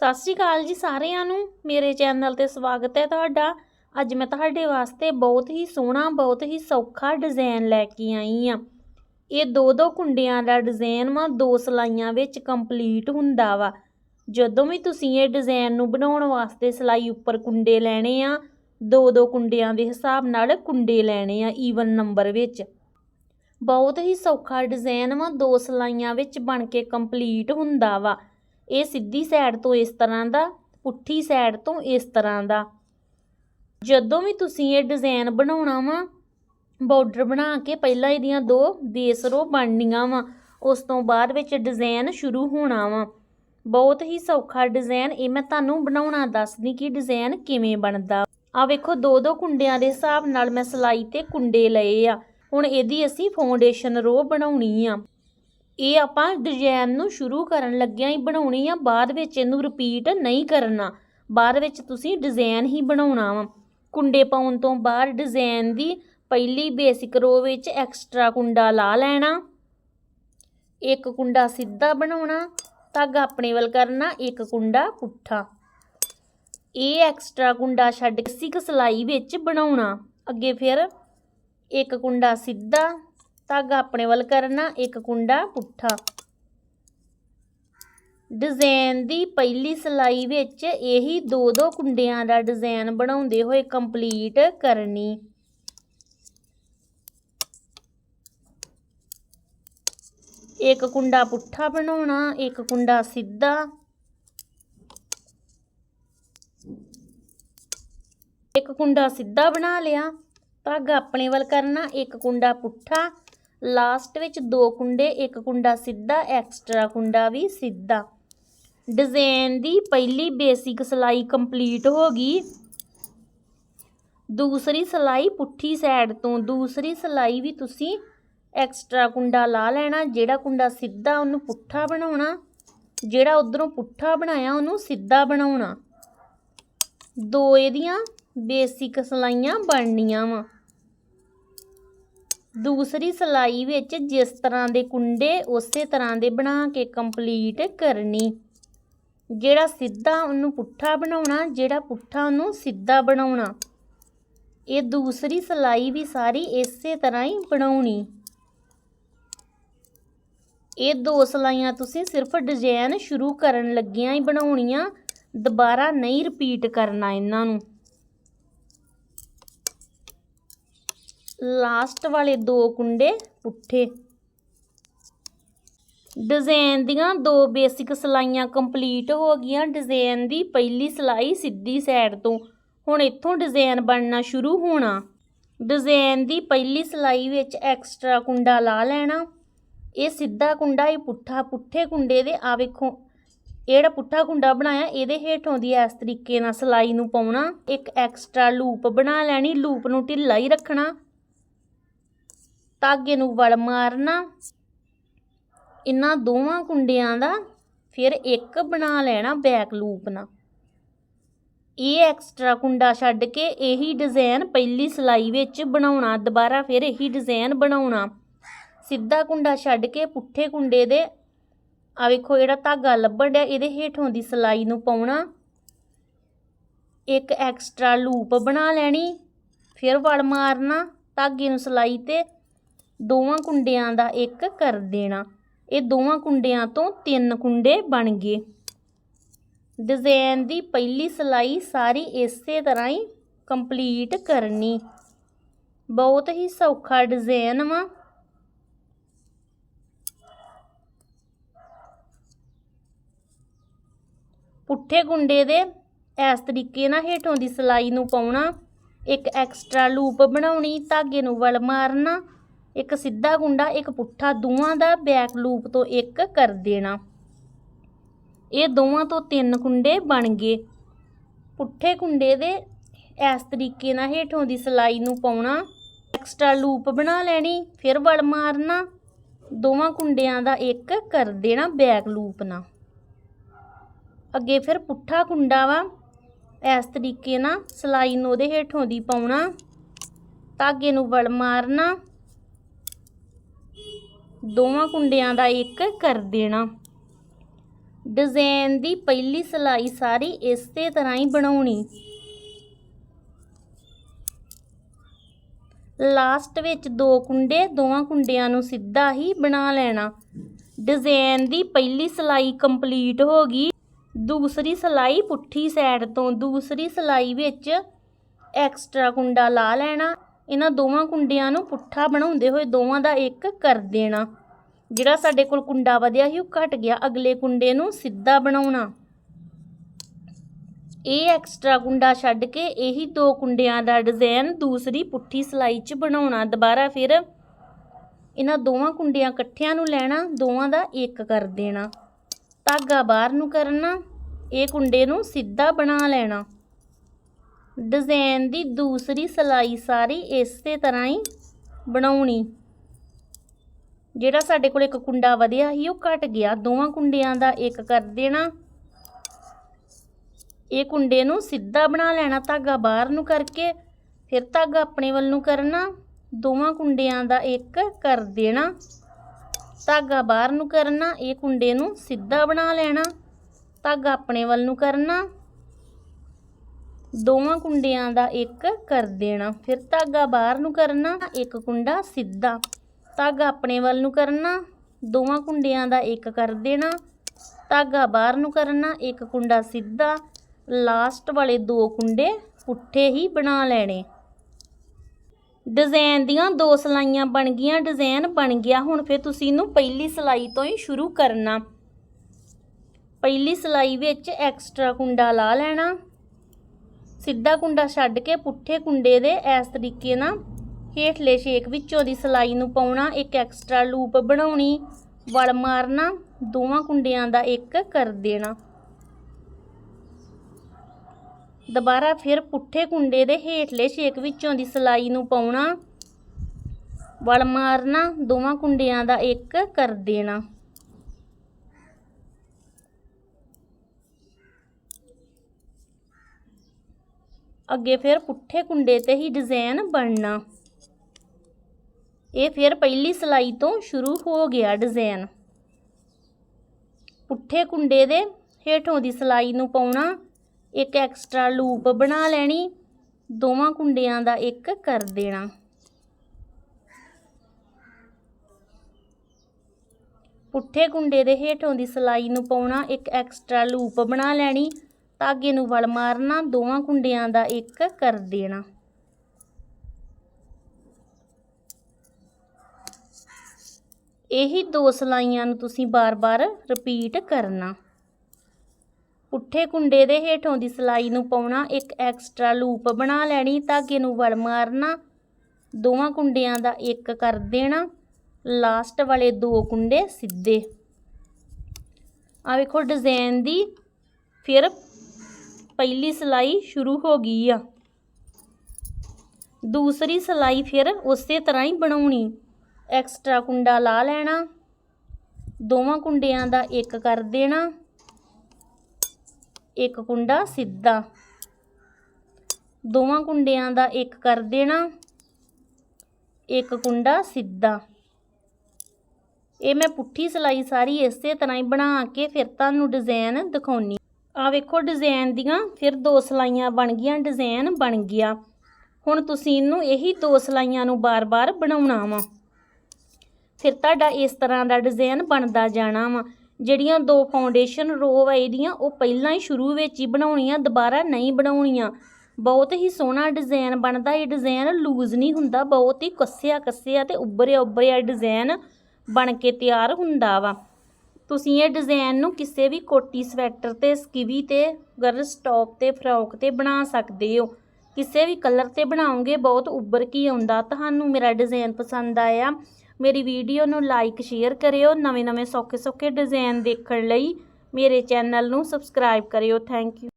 ਸਤਿ ਸ਼੍ਰੀ ਅਕਾਲ ਜੀ ਸਾਰਿਆਂ ਨੂੰ। ਮੇਰੇ ਚੈਨਲ ਤੇ ਸਵਾਗਤ ਹੈ ਤੁਹਾਡਾ। ਅੱਜ ਮੈਂ ਤੁਹਾਡੇ ਵਾਸਤੇ ਬਹੁਤ ਹੀ ਸੋਹਣਾ, ਬਹੁਤ ਹੀ ਸੌਖਾ ਡਿਜ਼ਾਈਨ ਲੈ ਕੇ ਆਈ ਆ ਇਹ ਦੋ ਦੋ ਕੁੰਡਿਆਂ ਦਾ ਡਿਜ਼ਾਈਨ ਵਾ, ਦੋ ਸਲਾਈਆਂ ਵਿੱਚ ਕੰਪਲੀਟ ਹੁੰਦਾ ਵਾ। ਜਦੋਂ ਵੀ ਤੁਸੀਂ ਇਹ ਡਿਜ਼ਾਈਨ ਨੂੰ ਬਣਾਉਣ ਵਾਸਤੇ ਸਲਾਈ ਉੱਪਰ ਕੁੰਡੇ ਲੈਣੇ ਆ, ਦੋ ਦੋ ਕੁੰਡਿਆਂ ਦੇ ਹਿਸਾਬ ਨਾਲ ਕੁੰਡੇ ਲੈਣੇ ਆ ਈਵਨ ਨੰਬਰ ਵਿੱਚ। ਬਹੁਤ ਹੀ ਸੌਖਾ ਡਿਜ਼ਾਈਨ ਵਾ, ਦੋ ਸਲਾਈਆਂ ਵਿੱਚ ਬਣ ਕੇ ਕੰਪਲੀਟ ਹੁੰਦਾ ਵਾ। ਇਹ ਸਿੱਧੀ ਸਾਈਡ ਤੋਂ ਇਸ ਤਰ੍ਹਾਂ ਦਾ, ਪੁੱਠੀ ਸਾਈਡ ਤੋਂ ਇਸ ਤਰ੍ਹਾਂ ਦਾ। ਜਦੋਂ ਵੀ ਤੁਸੀਂ ਇਹ ਡਿਜ਼ਾਈਨ ਬਣਾਉਣਾ ਵਾ ਬਾਰਡਰ ਬਣਾ ਕੇ ਪਹਿਲਾਂ ਇਹਦੀਆਂ ਦੋ ਬੇਸ ਰੋ ਬਣਨੀਆਂ ਵਾ, ਉਸ ਤੋਂ ਬਾਅਦ ਵਿੱਚ ਡਿਜ਼ਾਈਨ ਸ਼ੁਰੂ ਹੋਣਾ ਵਾ। ਬਹੁਤ ਹੀ ਸੌਖਾ ਡਿਜ਼ਾਈਨ ਇਹ ਮੈਂ ਤੁਹਾਨੂੰ ਬਣਾਉਣਾ ਦੱਸਦੀ ਕਿ ਡਿਜ਼ਾਈਨ ਕਿਵੇਂ ਬਣਦਾ। ਆ ਵੇਖੋ, ਦੋ ਦੋ ਕੁੰਡਿਆਂ ਦੇ ਹਿਸਾਬ ਨਾਲ ਮੈਂ ਸਲਾਈ ਤੇ ਕੁੰਡੇ ਲਏ ਆ। ਹੁਣ ਇਹਦੀ ਅਸੀਂ ਫਾਊਂਡੇਸ਼ਨ ਰੋ ਬਣਾਉਣੀ ਆ। ਇਹ ਆਪਾਂ ਡਿਜ਼ਾਈਨ ਨੂੰ ਸ਼ੁਰੂ ਕਰਨ ਲੱਗਿਆਂ ਹੀ ਬਣਾਉਣੀ ਆ, ਬਾਅਦ ਵਿੱਚ ਇਹਨੂੰ ਰਿਪੀਟ ਨਹੀਂ ਕਰਨਾ। ਬਾਅਦ ਵਿੱਚ ਤੁਸੀਂ ਡਿਜ਼ਾਈਨ ਹੀ ਬਣਾਉਣਾ ਵਾ। ਕੁੰਡੇ ਪਾਉਣ ਤੋਂ ਬਾਅਦ ਡਿਜ਼ਾਈਨ ਦੀ ਪਹਿਲੀ ਬੇਸਿਕ ਰੋ ਵਿੱਚ ਐਕਸਟਰਾ ਕੁੰਡਾ ਲਾ ਲੈਣਾ। ਇੱਕ ਕੁੰਡਾ ਸਿੱਧਾ ਬਣਾਉਣਾ, ਧਾਗਾ ਆਪਣੇ ਵੱਲ ਕਰਨਾ, ਇੱਕ ਕੁੰਡਾ ਪੁੱਠਾ। ਇਹ ਐਕਸਟਰਾ ਕੁੰਡਾ ਛੱਡ ਕੇ ਸਿੱਖ ਸਲਾਈ ਵਿੱਚ ਬਣਾਉਣਾ। ਅੱਗੇ ਫਿਰ ਇੱਕ ਕੁੰਡਾ ਸਿੱਧਾ ਧਾਗਾ ਆਪਣੇ ਵੱਲ ਕਰਨਾ, ਇੱਕ ਕੁੰਡਾ ਪੁੱਠਾ। ਡਿਜ਼ਾਈਨ ਦੀ ਪਹਿਲੀ ਸਲਾਈ ਵਿੱਚ ਇਹੀ ਦੋ ਦੋ ਕੁੰਡਿਆਂ ਦਾ ਡਿਜ਼ਾਈਨ ਬਣਾਉਂਦੇ ਹੋਏ ਕੰਪਲੀਟ ਕਰਨੀ। ਇੱਕ ਕੁੰਡਾ ਪੁੱਠਾ ਬਣਾਉਣਾ, ਇੱਕ ਕੁੰਡਾ ਸਿੱਧਾ। ਇੱਕ ਕੁੰਡਾ ਸਿੱਧਾ ਬਣਾ ਲਿਆ ਧਾਗਾ ਆਪਣੇ ਵੱਲ ਕਰਨਾ, ਇੱਕ ਕੁੰਡਾ ਪੁੱਠਾ। ਲਾਸਟ ਵਿੱਚ ਦੋ ਕੁੰਡੇ, ਇੱਕ ਕੁੰਡਾ ਸਿੱਧਾ, ਐਕਸਟਰਾ ਕੁੰਡਾ ਵੀ ਸਿੱਧਾ। ਡਿਜ਼ਾਈਨ ਦੀ ਪਹਿਲੀ ਬੇਸਿਕ ਸਲਾਈ ਕੰਪਲੀਟ ਹੋ ਗਈ। ਦੂਸਰੀ ਸਲਾਈ ਪੁੱਠੀ ਸਾਈਡ ਤੋਂ, ਦੂਸਰੀ ਸਲਾਈ ਵੀ ਤੁਸੀਂ ਐਕਸਟਰਾ ਕੁੰਡਾ ਲਾ ਲੈਣਾ, ਜਿਹੜਾ ਕੁੰਡਾ ਸਿੱਧਾ ਉਹਨੂੰ ਪੁੱਠਾ ਬਣਾਉਣਾ, ਜਿਹੜਾ ਉਧਰੋਂ ਪੁੱਠਾ ਬਣਾਇਆ ਉਹਨੂੰ ਸਿੱਧਾ ਬਣਾਉਣਾ। ਦੋ ਇਹਦੀਆਂ ਬੇਸਿਕ ਸਲਾਈਆਂ ਬਣਨੀਆਂ ਵਾ। ਦੂਸਰੀ ਸਲਾਈ ਵਿੱਚ ਜਿਸ ਤਰ੍ਹਾਂ ਦੇ ਕੁੰਡੇ, ਉਸੇ ਤਰ੍ਹਾਂ ਦੇ ਬਣਾ ਕੇ ਕੰਪਲੀਟ ਕਰਨੀ। ਜਿਹੜਾ ਸਿੱਧਾ ਉਹਨੂੰ ਪੁੱਠਾ ਬਣਾਉਣਾ, ਜਿਹੜਾ ਪੁੱਠਾ ਉਹਨੂੰ ਸਿੱਧਾ ਬਣਾਉਣਾ। ਇਹ ਦੂਸਰੀ ਸਲਾਈ ਵੀ ਸਾਰੀ ਇਸੇ ਤਰ੍ਹਾਂ ਹੀ ਬਣਾਉਣੀ। ਇਹ ਦੋ ਸਲਾਈਆਂ ਤੁਸੀਂ ਸਿਰਫ ਡਿਜ਼ਾਈਨ ਸ਼ੁਰੂ ਕਰਨ ਲੱਗਿਆਂ ਹੀ ਬਣਾਉਣੀਆਂ। ਦੁਬਾਰਾ ਨਹੀਂ ਰਿਪੀਟ ਕਰਨਾ ਇਹਨਾਂ ਨੂੰ। ਲਾਸਟ ਵਾਲੇ ਦੋ ਕੁੰਡੇ ਪੁੱਠੇ। ਡਿਜ਼ਾਈਨ ਦੀਆਂ ਦੋ ਬੇਸਿਕ ਸਲਾਈਆਂ ਕੰਪਲੀਟ ਹੋ ਗਈਆਂ। ਡਿਜ਼ਾਈਨ ਦੀ ਪਹਿਲੀ ਸਲਾਈ ਸਿੱਧੀ ਸਾਈਡ ਤੋਂ। ਹੁਣ ਇੱਥੋਂ ਡਿਜ਼ਾਈਨ ਬਣਨਾ ਸ਼ੁਰੂ ਹੋਣਾ। ਡਿਜ਼ਾਈਨ ਦੀ ਪਹਿਲੀ ਸਲਾਈ ਵਿੱਚ ਐਕਸਟਰਾ ਕੁੰਡਾ ਲਾ ਲੈਣਾ। ਇਹ ਸਿੱਧਾ ਕੁੰਡਾ, ਇਹ ਪੁੱਠਾ, ਪੁੱਠੇ ਕੁੰਡੇ ਦੇ। ਆ ਵੇਖੋ, ਇਹ ਜਿਹੜਾ ਪੁੱਠਾ ਕੁੰਡਾ ਬਣਾਇਆ, ਇਹਦੇ ਹੇਠੋਂ ਦੀ ਇਸ ਤਰੀਕੇ ਨਾਲ ਸਲਾਈ ਨੂੰ ਪਾਉਣਾ। ਇੱਕ ਐਕਸਟਰਾ ਲੂਪ ਬਣਾ ਲੈਣੀ। ਲੂਪ ਨੂੰ ਢਿੱਲਾ ਹੀ ਰੱਖਣਾ। ਧਾਗੇ ਨੂੰ ਵਲ ਮਾਰਨਾ। ਇਹਨਾਂ ਦੋਵਾਂ ਕੁੰਡਿਆਂ ਦਾ ਫਿਰ ਇੱਕ ਬਣਾ ਲੈਣਾ ਬੈਕ ਲੂਪ ਨਾਲ। ਇਹ ਐਕਸਟਰਾ ਕੁੰਡਾ ਛੱਡ ਕੇ ਇਹੀ ਡਿਜ਼ਾਈਨ ਪਹਿਲੀ ਸਲਾਈ ਵਿੱਚ ਬਣਾਉਣਾ, ਦੁਬਾਰਾ ਫਿਰ ਇਹੀ ਡਿਜ਼ਾਈਨ ਬਣਾਉਣਾ। ਸਿੱਧਾ ਕੁੰਡਾ ਛੱਡ ਕੇ ਪੁੱਠੇ ਕੁੰਡੇ ਦੇ ਆ ਵੇਖੋ ਜਿਹੜਾ ਧਾਗਾ ਲੱਭਣ ਡਿਆ, ਇਹਦੇ ਹੇਠੋਂ ਦੀ ਸਲਾਈ ਨੂੰ ਪਾਉਣਾ। ਇੱਕ ਐਕਸਟਰਾ ਲੂਪ ਬਣਾ ਲੈਣੀ, ਫਿਰ ਵਲ ਮਾਰਨਾ ਧਾਗੇ ਨੂੰ ਸਲਾਈ ਤੇ। ਦੋਵਾਂ ਕੁੰਡਿਆਂ ਦਾ ਇੱਕ ਕਰ ਦੇਣਾ। ਇਹ ਦੋਵਾਂ ਕੁੰਡਿਆਂ ਤੋਂ ਤਿੰਨ ਕੁੰਡੇ ਬਣ ਗਏ। ਡਿਜ਼ਾਈਨ ਦੀ ਪਹਿਲੀ ਸਲਾਈ ਸਾਰੀ ਇਸੇ ਤਰ੍ਹਾਂ ਹੀ ਕੰਪਲੀਟ ਕਰਨੀ। ਬਹੁਤ ਹੀ ਸੌਖਾ ਡਿਜ਼ਾਈਨ ਵਾ। ਪੁੱਠੇ ਕੁੰਡੇ ਦੇ ਇਸ ਤਰੀਕੇ ਨਾਲ ਹੇਠੋਂ ਦੀ ਸਲਾਈ ਨੂੰ ਪਾਉਣਾ। ਇੱਕ ਐਕਸਟਰਾ ਲੂਪ ਬਣਾਉਣੀ, ਧਾਗੇ ਨੂੰ ਵਲ ਮਾਰਨਾ। ਇੱਕ ਸਿੱਧਾ ਕੁੰਡਾ ਇੱਕ ਪੁੱਠਾ, ਦੋਵਾਂ ਦਾ ਬੈਕ ਲੂਪ ਤੋਂ ਇੱਕ ਕਰ ਦੇਣਾ। ਇਹ ਦੋਵਾਂ ਤੋਂ ਤਿੰਨ ਕੁੰਡੇ ਬਣ ਗਏ। ਪੁੱਠੇ ਕੁੰਡੇ ਦੇ ਇਸ ਤਰੀਕੇ ਨਾਲ ਹੇਠੋਂ ਦੀ ਸਲਾਈ ਨੂੰ ਪਾਉਣਾ ਐਕਸਟਰਾ ਲੂਪ ਬਣਾ ਲੈਣੀ, ਫਿਰ ਵੜ ਮਾਰਨਾ। ਦੋਵਾਂ ਕੁੰਡਿਆਂ ਦਾ ਇੱਕ ਕਰ ਦੇਣਾ ਬੈਕ ਲੂਪ ਨਾਲ। ਅੱਗੇ ਫਿਰ ਪੁੱਠਾ ਕੁੰਡਾ ਵਾ। ਇਸ ਤਰੀਕੇ ਨਾਲ ਸਲਾਈ ਨੂੰ ਉਹਦੇ ਹੇਠੋਂ ਦੀ ਪਾਉਣਾ। ਧਾਗੇ ਨੂੰ ਵਲ ਮਾਰਨਾ। ਦੋਵਾਂ ਕੁੰਡਿਆਂ ਦਾ ਇੱਕ ਕਰ ਦੇਣਾ। ਡਿਜ਼ਾਈਨ ਦੀ ਪਹਿਲੀ ਸਿਲਾਈ ਸਾਰੀ ਇਸੇ ਤਰ੍ਹਾਂ ਹੀ ਬਣਾਉਣੀ। ਲਾਸਟ ਵਿੱਚ ਦੋ ਕੁੰਡੇ, ਦੋਵਾਂ ਕੁੰਡਿਆਂ ਨੂੰ ਸਿੱਧਾ ਹੀ ਬਣਾ ਲੈਣਾ। ਡਿਜ਼ਾਈਨ ਦੀ ਪਹਿਲੀ ਸਿਲਾਈ ਕੰਪਲੀਟ ਹੋ ਗਈ। ਦੂਸਰੀ ਸਿਲਾਈ ਪੁੱਠੀ ਸਾਈਡ ਤੋਂ ਦੂਸਰੀ ਸਿਲਾਈ ਵਿੱਚ ਐਕਸਟਰਾ ਕੁੰਡਾ ਲਾ ਲੈਣਾ। ਇਹਨਾਂ ਦੋਵਾਂ ਕੁੰਡਿਆਂ ਨੂੰ ਪੁੱਠਾ ਬਣਾਉਂਦੇ ਹੋਏ ਦੋਵਾਂ ਦਾ ਇੱਕ ਕਰ ਦੇਣਾ। ਜਿਹੜਾ ਸਾਡੇ ਕੋਲ ਕੁੰਡਾ ਵਧਿਆ ਸੀ, ਉਹ ਘਟ ਗਿਆ। ਅਗਲੇ ਕੁੰਡੇ ਨੂੰ ਸਿੱਧਾ ਬਣਾਉਣਾ। ਇਹ ਐਕਸਟਰਾ ਕੁੰਡਾ ਛੱਡ ਕੇ ਇਹੀ ਦੋ ਕੁੰਡਿਆਂ ਦਾ ਡਿਜ਼ਾਈਨ ਦੂਸਰੀ ਪੁੱਠੀ ਸਿਲਾਈ 'ਚ ਬਣਾਉਣਾ। ਦੁਬਾਰਾ ਫਿਰ ਇਹਨਾਂ ਦੋਵਾਂ ਕੁੰਡਿਆਂ ਇਕੱਠਿਆਂ ਨੂੰ ਲੈਣਾ, ਦੋਵਾਂ ਦਾ ਇੱਕ ਕਰ ਦੇਣਾ। ਧਾਗਾ ਬਾਹਰ ਨੂੰ ਕਰਨਾ, ਇਹ ਕੁੰਡੇ ਨੂੰ ਸਿੱਧਾ ਬਣਾ ਲੈਣਾ। ਡਿਜ਼ਾਈਨ ਦੀ ਦੂਸਰੀ ਸਿਲਾਈ ਸਾਰੀ ਇਸੇ ਤਰ੍ਹਾਂ ਹੀ ਬਣਾਉਣੀ। ਜਿਹੜਾ ਸਾਡੇ ਕੋਲ ਇੱਕ ਕੁੰਡਾ ਵਧਿਆ ਸੀ, ਉਹ ਘਟ ਗਿਆ। ਦੋਵਾਂ ਕੁੰਡਿਆਂ ਦਾ ਇੱਕ ਕਰ ਦੇਣਾ। ਇਹ ਕੁੰਡੇ ਨੂੰ ਸਿੱਧਾ ਬਣਾ ਲੈਣਾ, ਧਾਗਾ ਬਾਹਰ ਨੂੰ ਕਰਕੇ, ਫਿਰ ਧਾਗਾ ਆਪਣੇ ਵੱਲ ਨੂੰ ਕਰਨਾ। ਦੋਵਾਂ ਕੁੰਡਿਆਂ ਦਾ ਇੱਕ ਕਰ ਦੇਣਾ। ਧਾਗਾ ਬਾਹਰ ਨੂੰ ਕਰਨਾ, ਇਹ ਕੁੰਡੇ ਨੂੰ ਸਿੱਧਾ ਬਣਾ ਲੈਣਾ। ਧਾਗਾ ਆਪਣੇ ਵੱਲ ਨੂੰ ਕਰਨਾ। ਦੋਵਾਂ ਕੁੰਡਿਆਂ ਦਾ ਇੱਕ ਕਰ ਦੇਣਾ। ਫਿਰ ਧਾਗਾ ਬਾਹਰ ਨੂੰ ਕਰਨਾ, ਇੱਕ ਕੁੰਡਾ ਸਿੱਧਾ। ਧਾਗਾ ਆਪਣੇ ਵੱਲ ਨੂੰ ਕਰਨਾ, ਦੋਵਾਂ ਕੁੰਡਿਆਂ ਦਾ ਇੱਕ ਕਰ ਦੇਣਾ। ਧਾਗਾ ਬਾਹਰ ਨੂੰ ਕਰਨਾ, ਇੱਕ ਕੁੰਡਾ ਸਿੱਧਾ। ਲਾਸਟ ਵਾਲੇ ਦੋ ਕੁੰਡੇ ਪੁੱਠੇ ਹੀ ਬਣਾ ਲੈਣੇ। ਡਿਜ਼ਾਈਨ ਦੀਆਂ ਦੋ ਸਲਾਈਆਂ ਬਣ ਗਈਆਂ, ਡਿਜ਼ਾਈਨ ਬਣ ਗਿਆ। ਹੁਣ ਫਿਰ ਤੁਸੀਂ ਇਹਨੂੰ ਪਹਿਲੀ ਸਲਾਈ ਤੋਂ ਹੀ ਸ਼ੁਰੂ ਕਰਨਾ। ਪਹਿਲੀ ਸਲਾਈ ਵਿੱਚ ਐਕਸਟਰਾ ਕੁੰਡਾ ਲਾ ਲੈਣਾ। ਸਿੱਧਾ ਕੁੰਡਾ ਛੱਡ ਕੇ ਪੁੱਠੇ ਕੁੰਡੇ ਦੇ ਇਸ ਤਰੀਕੇ ਨਾਲ ਹੇਠਲੇ ਛੇਕ ਵਿੱਚੋਂ ਦੀ ਸਲਾਈ ਨੂੰ ਪਾਉਣਾ, ਇੱਕ ਐਕਸਟਰਾ ਲੂਪ ਬਣਾਉਣੀ ਵੜ ਮਾਰਨਾ, ਦੋਵਾਂ ਕੁੰਡਿਆਂ ਦਾ ਇੱਕ ਕਰ ਦੇਣਾ। ਦੁਬਾਰਾ ਫਿਰ ਪੁੱਠੇ ਕੁੰਡੇ ਦੇ ਹੇਠਲੇ ਛੇਕ ਵਿੱਚੋਂ ਦੀ ਸਲਾਈ ਨੂੰ ਪਾਉਣਾ ਵੜ ਮਾਰਨਾ, ਦੋਵਾਂ ਕੁੰਡਿਆਂ ਦਾ ਇੱਕ ਕਰ ਦੇਣਾ। ਅੱਗੇ ਫਿਰ ਪੁੱਠੇ ਕੁੰਡੇ ਤੇ ਹੀ ਡਿਜ਼ਾਈਨ ਬਣਨਾ। ਇਹ ਫਿਰ ਪਹਿਲੀ ਸਲਾਈ ਤੋਂ ਸ਼ੁਰੂ ਹੋ ਗਿਆ ਡਿਜ਼ਾਈਨ ਪੁੱਠੇ ਕੁੰਡੇ ਦੇ ਹੇਠੋਂ ਦੀ ਸਲਾਈ ਨੂੰ ਪਾਉਣਾ, ਇੱਕ ਐਕਸਟਰਾ ਲੂਪ ਬਣਾ ਲੈਣੀ, ਦੋਵਾਂ ਕੁੰਡਿਆਂ ਦਾ ਇੱਕ ਕਰ ਦੇਣਾ। ਪੁੱਠੇ ਕੁੰਡੇ ਦੇ ਹੇਠੋਂ ਦੀ ਸਲਾਈ ਨੂੰ ਪਾਉਣਾ, ਇੱਕ ਐਕਸਟਰਾ ਲੂਪ ਬਣਾ ਲੈਣੀ ਧਾਗੇ ਨੂੰ ਵਲ ਮਾਰਨਾ, ਦੋਵਾਂ ਕੁੰਡਿਆਂ ਦਾ ਇੱਕ ਕਰ ਦੇਣਾ। ਇਹੀ ਦੋ ਸਲਾਈਆਂ ਨੂੰ ਤੁਸੀਂ ਬਾਰ-ਬਾਰ ਰਿਪੀਟ ਕਰਨਾ। ਪੁੱਠੇ ਕੁੰਡੇ ਦੇ ਹੇਠੋਂ ਦੀ ਸਲਾਈ ਨੂੰ ਪਾਉਣਾ, ਇੱਕ ਐਕਸਟਰਾ ਲੂਪ ਬਣਾ ਲੈਣੀ, ਧਾਗੇ ਨੂੰ ਵਲ ਮਾਰਨਾ, ਦੋਵਾਂ ਕੁੰਡਿਆਂ ਦਾ ਇੱਕ ਕਰ ਦੇਣਾ ਲਾਸਟ ਵਾਲੇ ਦੋ ਕੁੰਡੇ ਸਿੱਧੇ। ਆ ਵੇਖੋ ਡਿਜ਼ਾਈਨ ਦੀ ਫਿਰ ਪਹਿਲੀ ਸਲਾਈ ਸ਼ੁਰੂ ਹੋ ਗਈ ਆ। ਦੂਸਰੀ ਸਲਾਈ ਫਿਰ ਉਸੇ ਤਰ੍ਹਾਂ ਹੀ ਬਣਾਉਣੀ। ਐਕਸਟਰਾ ਕੁੰਡਾ ਲਾ ਲੈਣਾ, ਦੋਵਾਂ ਕੁੰਡਿਆਂ ਦਾ ਇੱਕ ਕਰ ਦੇਣਾ, ਇੱਕ ਕੁੰਡਾ ਸਿੱਧਾ। ਦੋਵਾਂ ਕੁੰਡਿਆਂ ਦਾ ਇੱਕ ਕਰ ਦੇਣਾ, ਇੱਕ ਕੁੰਡਾ ਸਿੱਧਾ। ਇਹ ਮੈਂ ਪੁੱਠੀ ਸਲਾਈ ਸਾਰੀ ਇਸੇ ਤਰ੍ਹਾਂ ਹੀ ਬਣਾ ਕੇ ਫਿਰ ਤੁਹਾਨੂੰ ਡਿਜ਼ਾਈਨ ਦਿਖਾਉਣੀ ਆ ਵੇਖੋ ਡਿਜ਼ਾਈਨ ਦੀਆਂ, ਫਿਰ ਦੋ ਸਲਾਈਆਂ ਬਣ ਗਈਆਂ ਡਿਜ਼ਾਈਨ ਬਣ ਗਿਆ। ਹੁਣ ਤੁਸੀਂ ਇਹਨੂੰ ਇਹੀ ਦੋ ਸਲਾਈਆਂ ਨੂੰ ਬਾਰ-ਬਾਰ ਬਣਾਉਣਾ ਵਾ। ਫਿਰ ਤੁਹਾਡਾ ਇਸ ਤਰ੍ਹਾਂ ਦਾ ਡਿਜ਼ਾਈਨ ਬਣਦਾ ਜਾਣਾ ਵਾ। ਜਿਹੜੀਆਂ ਦੋ ਫਾਊਂਡੇਸ਼ਨ ਰੋ ਵਾ ਇਹਦੀਆਂ, ਉਹ ਪਹਿਲਾਂ ਹੀ ਸ਼ੁਰੂ ਵਿੱਚ ਹੀ ਬਣਾਉਣੀਆਂ, ਦੁਬਾਰਾ ਨਹੀਂ ਬਣਾਉਣੀਆਂ। ਬਹੁਤ ਹੀ ਸੋਹਣਾ ਡਿਜ਼ਾਈਨ ਬਣਦਾ, ਇਹ ਡਿਜ਼ਾਈਨ ਲੂਜ਼ ਨਹੀਂ ਹੁੰਦਾ, ਬਹੁਤ ਹੀ ਕੱਸਿਆ ਕੱਸਿਆ ਤੇ ਉੱਭਰਿਆ ਉੱਭਰਿਆ ਡਿਜ਼ਾਈਨ ਬਣ ਕੇ ਤਿਆਰ ਹੁੰਦਾ ਵਾ। ਤੁਸੀਂ ਇਹ ਡਿਜ਼ਾਈਨ ਨੂੰ ਕਿਸੇ ਵੀ ਕੋਟੀ ਸਵੈਟਰ ਤੇ, ਸਕਿਵੀ ਤੇ ਗਰਲ ਸਟਾਪ ਤੇ ਫਰੋਕ ਤੇ ਬਣਾ ਸਕਦੇ ਹੋ। ਕਿਸੇ ਵੀ ਕਲਰ ਤੇ ਬਣਾਓਗੇ, ਬਹੁਤ ਉੱਭਰ ਕੇ ਆਉਂਦਾ। ਤੁਹਾਨੂੰ ਮੇਰਾ ਡਿਜ਼ਾਈਨ ਪਸੰਦ ਆਇਆ, ਮੇਰੀ ਵੀਡੀਓ ਨੂੰ ਲਾਈਕ ਸ਼ੇਅਰ ਕਰਿਓ ਨਵੇਂ ਨਵੇਂ ਸੌਖੇ ਸੌਖੇ ਡਿਜ਼ਾਈਨ ਦੇਖਣ ਲਈ ਮੇਰੇ ਚੈਨਲ ਨੂੰ ਸਬਸਕ੍ਰਾਈਬ ਕਰਿਓ। Thank you